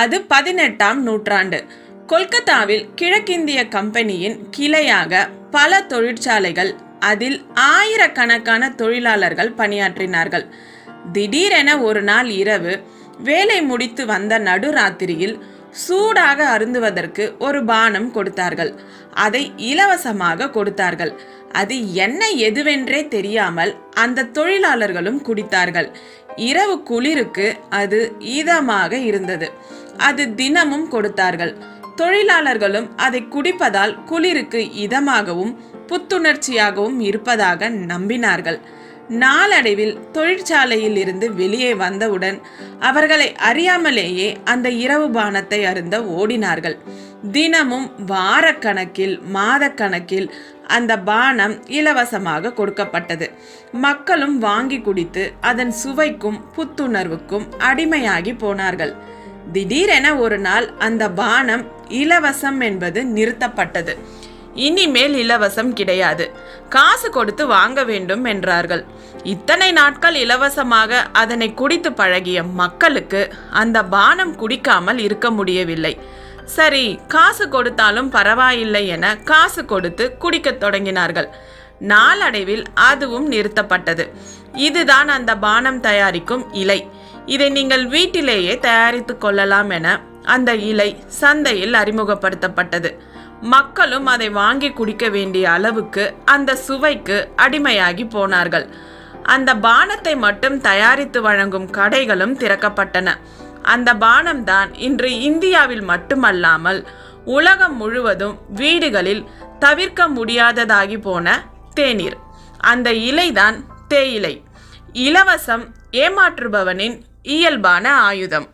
அது பதினெட்டாம் நூற்றாண்டு. கொல்கத்தாவில் கிழக்கிந்திய கம்பெனியின் கிளையாக பல தொழிற்சாலைகள் அதில் ஆயிரக்கணக்கான தொழிலாளர்கள் பணியாற்றினார்கள். திடீரென ஒரு நாள் இரவு வேலை முடித்து வந்த நடுராத்திரியில் சூடாக அருந்துவதற்கு ஒரு பானம் கொடுத்தார்கள். அதை இலவசமாக கொடுத்தார்கள். அது என்ன எதுவென்றே தெரியாமல் அந்த தொழிலாளர்களும் குடித்தார்கள். இரவு குளிருக்கு அது இதமாக இருந்தது. அது தினமும் கொடுத்தார்கள். தொழிலாளர்களும் அதை குடிப்பதால் குளிருக்கு இதமாகவும் புத்துணர்ச்சியாகவும் இருப்பதாக நம்பினார்கள். நாளடைவில் தொழிற்சாலையில் இருந்து வெளியே வந்தவுடன் அவர்களை அறியாமலேயே அந்த இரவு பானத்தை அருந்த ஓடினார்கள். தினமும் வாரக்கணக்கில் மாதக்கணக்கில் அந்த பானம் இலவசமாக கொடுக்கப்பட்டது. மக்களும் வாங்கி குடித்து அதன் சுவைக்கும் புத்துணர்வுக்கும் அடிமையாகி போனார்கள். திடீரென ஒரு நாள் அந்த பானம் இலவசம் என்பது நிறுத்தப்பட்டது. இனிமேல் இலவசம் கிடையாது. காசு கொடுத்து வாங்க வேண்டும் என்றார்கள். இத்தனை நாட்கள் இலவசமாக அதனை குடித்து பழகிய மக்களுக்கு அந்த பானம் குடிக்காமல் இருக்க முடியவில்லை. சரி காசு கொடுத்தாலும் பரவாயில்லை என காசு கொடுத்து குடிக்கத் தொடங்கினார்கள். நாளடைவில் அதுவும் நிறுத்தப்பட்டது. இதுதான் அந்த பானம் தயாரிக்கும் இலை. இதை நீங்கள் வீட்டிலேயே தயாரித்து கொள்ளலாம் என அந்த இலை சந்தையில் அறிமுகப்படுத்தப்பட்டது. மக்களும் அதை வாங்கி குடிக்க வேண்டிய அளவுக்கு அந்த சுவைக்கு அடிமையாகி போனார்கள். அந்த பானத்தை மட்டும் தயாரித்து வழங்கும் கடைகளும் திறக்கப்பட்டன. அந்த பானம்தான் இன்று இந்தியாவில் மட்டுமல்லாமல் உலகம் முழுவதும் வீடுகளில் தவிர்க்க முடியாததாகி போன தேநீர். அந்த இலைதான் தேயிலை. இலவசம் ஏமாற்றுபவனின் இயல்பான ஆயுதம்.